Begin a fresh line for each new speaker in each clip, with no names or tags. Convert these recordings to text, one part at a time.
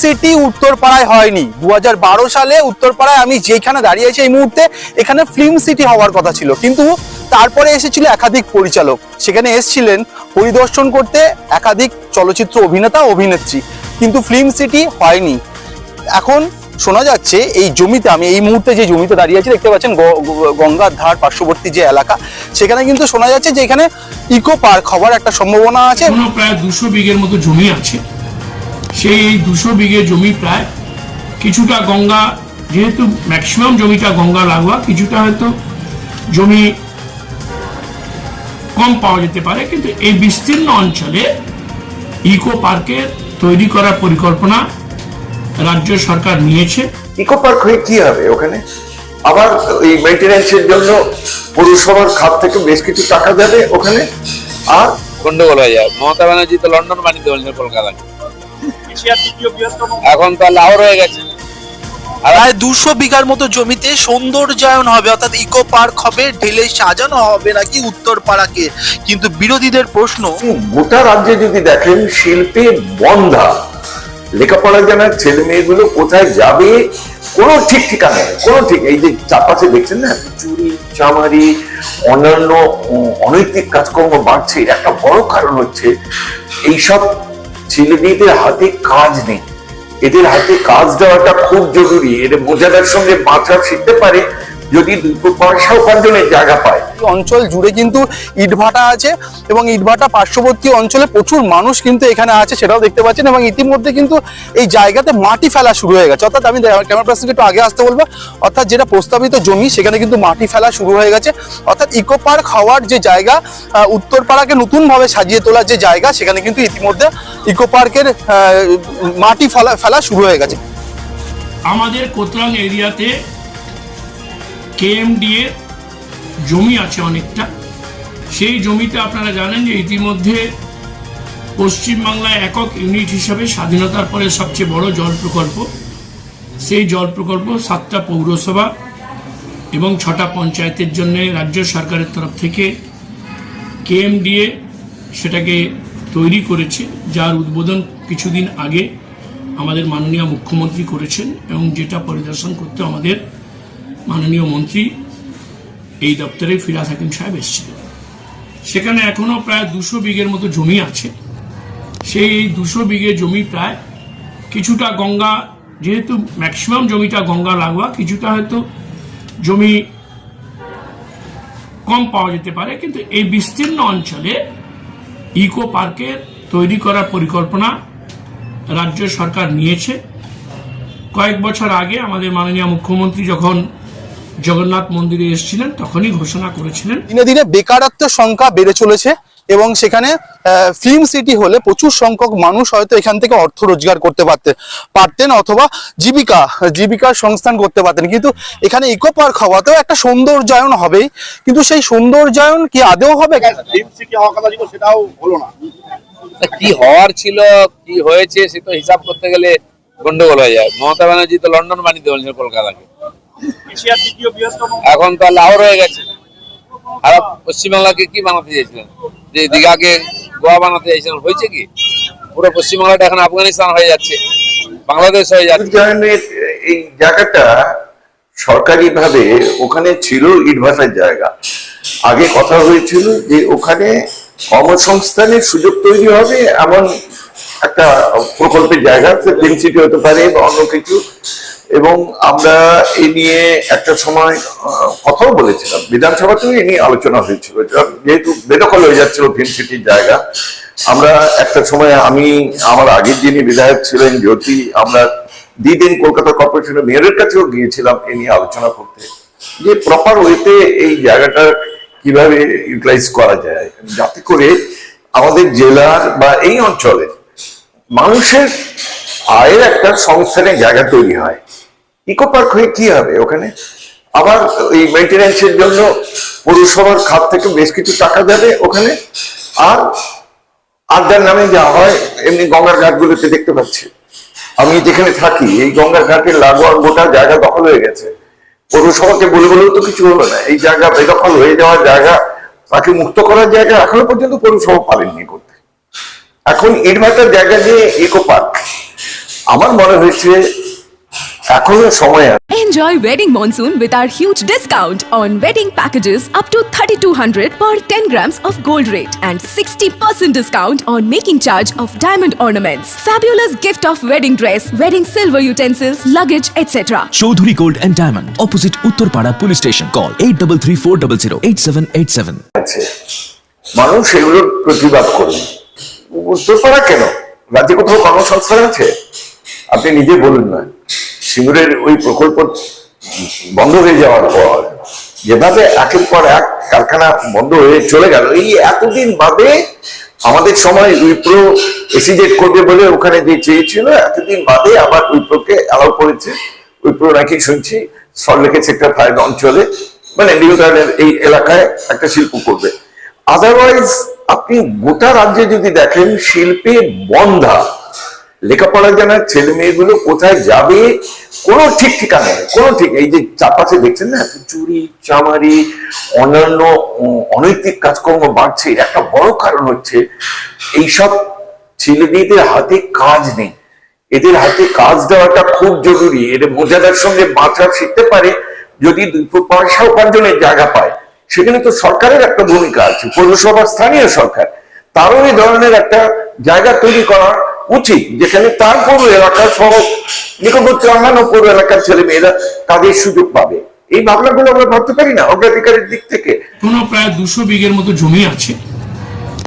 City উত্তরপাড়ায় হয়নি। দু সালে উত্তরপাড়ায় আমি যেখানে দাঁড়িয়ে আছি এই মুহূর্তে, এখানে ফিল্ম সিটি হওয়ার কথা ছিল। কিন্তু তারপরে এসেছিল একাধিক পরিচালক। সেখানে এসেছিলেন পরিদর্শন করতে একাধিক চলচ্চিত্র অভিনেতা, অভিনেত্রী। কিন্তু ফিল্ম সিটি হয়নি। এখন শোনা যাচ্ছে এই জমিতে, আমি এই মুহূর্তে যে জমিতে দাঁড়িয়ে আছি, দেখতে পাচ্ছেন গঙ্গার ধার, পার্শ্ববর্তী যে এলাকা, সেখানে কিন্তু শোনা যাচ্ছে যে এখানে ইকো পার্ক হওয়ার একটা সম্ভাবনা আছে।
প্রায় দুশো বিঘের মতো জমি আছে। সেই দুশো বিঘে জমি প্রায় কিছুটা গঙ্গা যেহেতু ম্যাক্সিমাম জমিটা গঙ্গা লাগোয়া কিছুটা হয়তো জমি কম পাওয়া যেতে পারে কিন্তু এই বিস্তীর্ণ অঞ্চলে ইকো পার্কের তৈরি করার পরিকল্পনা রাজ্য সরকার নিয়েছে।
ইকো পার্ক হয়ে কি হবে ওখানে? আবার এই মেনটেন্যান্সের জন্য পৌরসভার খাত থেকে বেশ কিছু টাকা যাবে ওখানে। আর
গন্ডগোল হয়ে যায় মমতা ব্যানার্জি তো লন্ডন বানিয়ে এখন তো লাহোর হয়ে গেছে।
প্রায় দুশো বিঘার মতো জমিতে সৌন্দর্যায়ন হবে অর্থাৎ ইকো পার্ক হবে ঢেলে সাজানো হবে নাকি উত্তরপাড়াকে কিন্তু বিরোধীদের প্রশ্ন
গোটা রাজ্যে যদি দেখেন শিল্পে বন্ধা। লেখাপড়া জানার ছেলে মেয়েগুলো কোথায় যাবে কোনো ঠিক ঠিকানা নেই কোনো ঠিক এই যে চারপাশে দেখছেন না চুরি চামারি অন্যান্য অনৈতিক কাজকর্ম বাড়ছে। একটা বড় কারণ হচ্ছে এইসব ছেলে মেয়েদের হাতে কাজ নেই। এদের হাতে কাজ দেওয়াটা খুব জরুরি। এদের মজাদার সঙ্গে বাঁচা শিখতে পারে যদি পয়সা উপার্জনের জায়গা পায়।
অঞ্চল জুড়ে কিন্তু ইটভাটা আছে এবং ইটভাটা পার্শ্ববর্তী অঞ্চলে প্রচুর মানুষ কিন্তু এখানে আছে সেটাও দেখতে পাচ্ছেন এবং ইতিমধ্যে কিন্তু এই জায়গাতে মাটি ফেলা শুরু হয়ে গেছে। অর্থাৎ আমি ক্যামেরা পার্সনকে একটু আগে আসতে বলব অর্থাৎ যেটা প্রস্তাবিত জমি সেখানে কিন্তু মাটি ফেলা শুরু হয়ে গেছে। অর্থাৎ ইকো পার্ক হওয়ার যে জায়গা উত্তরপাড়াকে নতুনভাবে সাজিয়ে তোলার যে জায়গা সেখানে কিন্তু ইতিমধ্যে ইকো পার্কের মাটি ফেলা ফেলা শুরু হয়ে গেছে।
আমাদের কোতরাং এরিয়াতে কেএমডি এর জমি আছে অনেকটা। সেই জমিতে আপনারা জানেন যে ইতিমধ্যে পশ্চিমবাংলায় একক ইউনিট হিসাবে স্বাধীনতার পরে সবচেয়ে বড় জল প্রকল্প। সেই জল প্রকল্প সাতটা পৌরসভা এবং ছটা পঞ্চায়েতের জন্য রাজ্য সরকারের তরফ থেকে কেএমডিএ সেটাকে তৈরি করেছে, যার উদ্বোধন কিছুদিন আগে আমাদের মাননীয় মুখ্যমন্ত্রী করেছেন এবং যেটা পরিদর্শন করতে আমাদের মাননীয় মন্ত্রী এই দপ্তরে ফিরাজ হাকিম সাহেব এসেছিলেন। সেখানে এখনও প্রায় দুশো বিঘের মতো জমি আছে। সেই দুশো বিঘে জমি প্রায় কিছুটা গঙ্গা, যেহেতু ম্যাক্সিমাম জমিটা গঙ্গা লাগোয়া, কিছুটা হয়তো জমি কম পাওয়া যেতে পারে। কিন্তু এই বিস্তীর্ণ অঞ্চলে ইকো পার্কের তৈরি করার পরিকল্পনা রাজ্য সরকার নিয়েছে। কয়েক বছর আগে আমাদের মাননীয় মুখ্যমন্ত্রী যখন জগন্নাথ মন্দিরে এসেছিলেন তখনই ঘোষণা করেছিলেন।
দিনে দিনে বেকারত্বের সংখ্যা বেড়ে চলেছে এবং সেখানে ফিল্ম সিটি হলে প্রচুর সংখ্যক মানুষ হয়তো এখান থেকে অর্থ রোজগার করতে পারতেন পারতেন অথবা জীবিকা জীবিকার সংস্থান করতে পারতেন। কিন্তু এখানে ইকো পার্ক হওয়াতেও একটা সৌন্দর্যায়ন হবেই। কিন্তু সেই সৌন্দর্যায়ন কি আদেও হবে?
ফিল্ম সিটি হওয়ার কথা ছিল সেটাও হলো না।
কি হওয়ার ছিল কি হয়েছে সে তো হিসাব করতে গেলে গন্ডগোল হয়ে যায়। মমতা ব্যানার্জি তো লন্ডন বানিয়ে বলছেন কলকাতাকে। এখন তো লাহোর হয়ে গেছে। আর পশ্চিমবাংলাকে কি বানাতে চাইছিলেন? যে দীঘাকে গোয়া বানাতে চাইছিলেন হয়েছে কি? পুরো পশ্চিমবাংলাটা এখন আফগানিস্তান হয়ে যাচ্ছে বাংলাদেশ হয়ে যাচ্ছে।
এই জায়গাটা সরকারিভাবে ওখানে ছিল ইটভাটার জায়গা। আগে কথা হয়েছিল যে ওখানে কর্মসংস্থানের সুযোগ তৈরি হবে এমন একটা প্রকল্পের জায়গা হতে পারে বা অন্য কিছু। এবং আমরা এ নিয়ে একটা সময় কথাও বলেছিলাম। বিধানসভাতেও এ নিয়ে আলোচনা হয়েছিল। যেহেতু বেদখল হয়ে যাচ্ছিল ফিল্ম সিটির জায়গা। আমরা একটা সময় আমি, আমার আগের যিনি বিধায়ক ছিলেন, জ্যোতি, আমরা দিন কলকাতা কর্পোরেশনের মেয়রের কাছেও গিয়েছিলাম এ নিয়ে আলোচনা করতে। যে প্রপার ওয়েতে এই জায়গাটা কীভাবে ইউটিলাইজ করা যায়, যাতে করে আমাদের জেলার বা এই অঞ্চলের মানুষের আয়ের একটা সংস্থানের জায়গা তৈরি হয়। ইকো পার্ক হয়ে কি হবে ওখানে? আবার এই মেনটেন্যান্সের জন্য পৌরসভার খাত থেকে বেশ কিছু টাকা যাবে ওখানে। আর আড্ডার নামে যা হয়, এমনি গঙ্গার ঘাটগুলোতে দেখতে পাচ্ছি। আমি যেখানে থাকি, এই গঙ্গার ঘাটের লাগোয়া গোটা জায়গা দখল হয়ে গেছে। পৌরসভাকে বলে বলেও তো কিছু হলো না। এই জায়গা বেদখল হয়ে যাওয়ার জায়গা, তাকে মুক্ত করার জায়গা এখনও পর্যন্ত পৌরসভা পারেননি করতে। এখন ইটভাটার জায়গা দিয়ে ইকো পার্ক। আমার মনে হয়েছে এখনও সময় আছে
Enjoy wedding monsoon with our huge discount on wedding packages up to 3200 per 10 grams of gold rate and 60% discount on making charge of diamond ornaments. Fabulous gift of wedding dress, wedding silver utensils, luggage, etc.
Chowdhury gold and diamond opposite Uttarpara police station call eight double three four double zero eight seven eight seven
আছে মানুষ এগুলোর প্রতিবাদ করবে উত্তরপাড়া কেন রাজ্যে কোথাও কর্মসংস্থান আছে আপনি নিজে বলুন না সিঙ্গুরের ওই প্রকল্প বন্ধ হয়ে যাওয়ার পর যেভাবে একের পর এক কারখানা বন্ধ হয়ে চলে গেল, এই এতদিন বাদে আমাদের সময় উইপ্রো এসিজেট করবে বলে ওখানে যে চেয়েছিল, এতদিন বাদে আবার উইপ্রোকে অ্যালাউ করেছে। উইপ্রো নাকি শুনছি সল্টলেকের সেক্টর ফাইভ অঞ্চলে মানে নিউ এই এলাকায় একটা শিল্প করবে। আদারওয়াইজ আপনি গোটা রাজ্যে যদি দেখেন, শিল্পে বন্ধা লেখাপড়া জানার ছেলে মেয়েগুলো কোথায় যাবে, কোনো ঠিক ঠিকানা নেই, কোনো ঠিক, এই যে চারপাশে দেখছেন না চুরি, চামারি, অন্যান্য অনৈতিক কাজকর্ম বাড়ছে, একটা বড় কারণ হচ্ছে এইসব ছেলে মেয়েদের হাতে কাজ নেই। এদের হাতে কাজ দেওয়াটা খুব জরুরি, এর মর্যাদার সঙ্গে বাঁচা শিখতে পারে, যদি পয়সা উপার্জনের জায়গা পায়। সেখানে তো সরকারের একটা ভূমিকা আছে পৌরসভার স্থানীয় সরকার। তারও এই ধরনের একটা জায়গা তৈরি করা উচিত, যেখানে তার পৌর এলাকা সহ নিকটবর্তী অন্যান্য পৌর এলাকার ছেলে মেয়েরা কাজের সুযোগ পাবে। এই ভাবনাগুলো আমরা ভাবতে পারি না, অগ্রাধিকারের দিক থেকে।
কোনো প্রায় দুশো বিঘের মতো জমি আছে।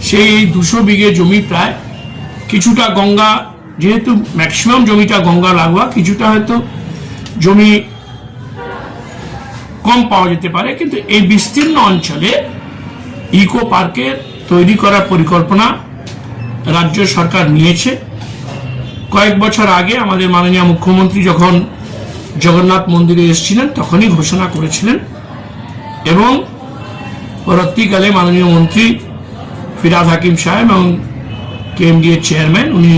সেই দুশো বিঘে জমি প্রায় কিছুটা গঙ্গা, যেহেতু ম্যাক্সিমাম জমিটা গঙ্গা লাগোয়া, কিছুটা হয়তো জমি কম পাওয়া যেতে পারে। কিন্তু এই বিস্তীর্ণ অঞ্চলে ইকো পার্কের তৈরি করার পরিকল্পনা রাজ্য সরকার নিয়েছে। কয়েক বছর আগে আমাদের মাননীয় মুখ্যমন্ত্রী যখন জগন্নাথ মন্দিরে এসেছিলেন, তখনই ঘোষণা করেছিলেন এবং পরবর্তীকালে মাননীয় মন্ত্রী ফিরাদ হাকিম সাহেব এবং কেএমডি এর চেয়ারম্যান, উনি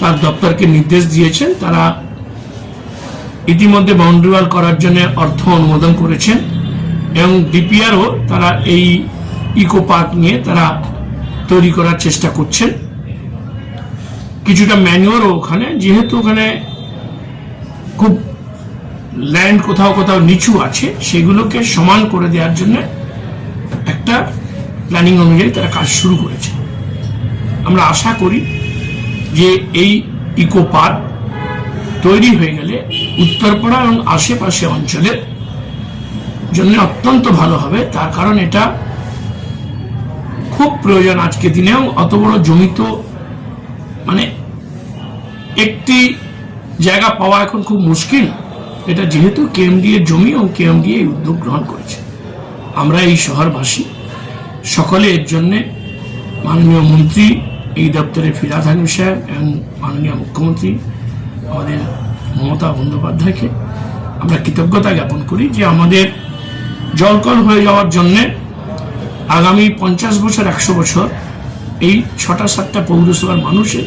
তার দপ্তরকে নির্দেশ দিয়েছেন, তারা ইতিমধ্যে বাউন্ডারি ওয়াল করার জন্য অর্থ অনুমোদন করেছেন এবং ডিপিআরও তারা এই ইকো পার্ক নিয়ে তারা তৈরি করার চেষ্টা করছেন। কিছুটা ম্যানুয়ারও ওখানে, যেহেতু ওখানে খুব ল্যান্ড কোথাও কোথাও নিচু আছে, সেগুলোকে সমান করে দেওয়ার জন্য একটা প্ল্যানিং অনুযায়ী তারা কাজ শুরু করেছে। আমরা আশা করি যে এই ইকো পার্ক তৈরি হয়ে গেলে উত্তরপাড়া এবং আশেপাশে অঞ্চলের জন্য অত্যন্ত ভালো হবে। তার কারণ এটা খুব প্রয়োজন আজকে দিনেও। অত বড় জমি তো মানে একটি জায়গা পাওয়া এখন খুব মুশকিল। এটা যেহেতু কেএমডি এর জমি এবং কেএমডি এই উদ্যোগ গ্রহণ করেছে। আমরা এই শহরবাসী সকলে এর জন্যে মাননীয় মন্ত্রী, এই দপ্তরে ফিরাদ হাকিম সাহেব এবং মাননীয় মুখ্যমন্ত্রী, আমাদের মমতা বন্দ্যোপাধ্যায়কে আমরা কৃতজ্ঞতা জ্ঞাপন করি যে আমাদের জলকল হয়ে যাওয়ার জন্যে আগামী পঞ্চাশ বছর, একশো বছর এই ছটা সাতটা পৌরসভার মানুষের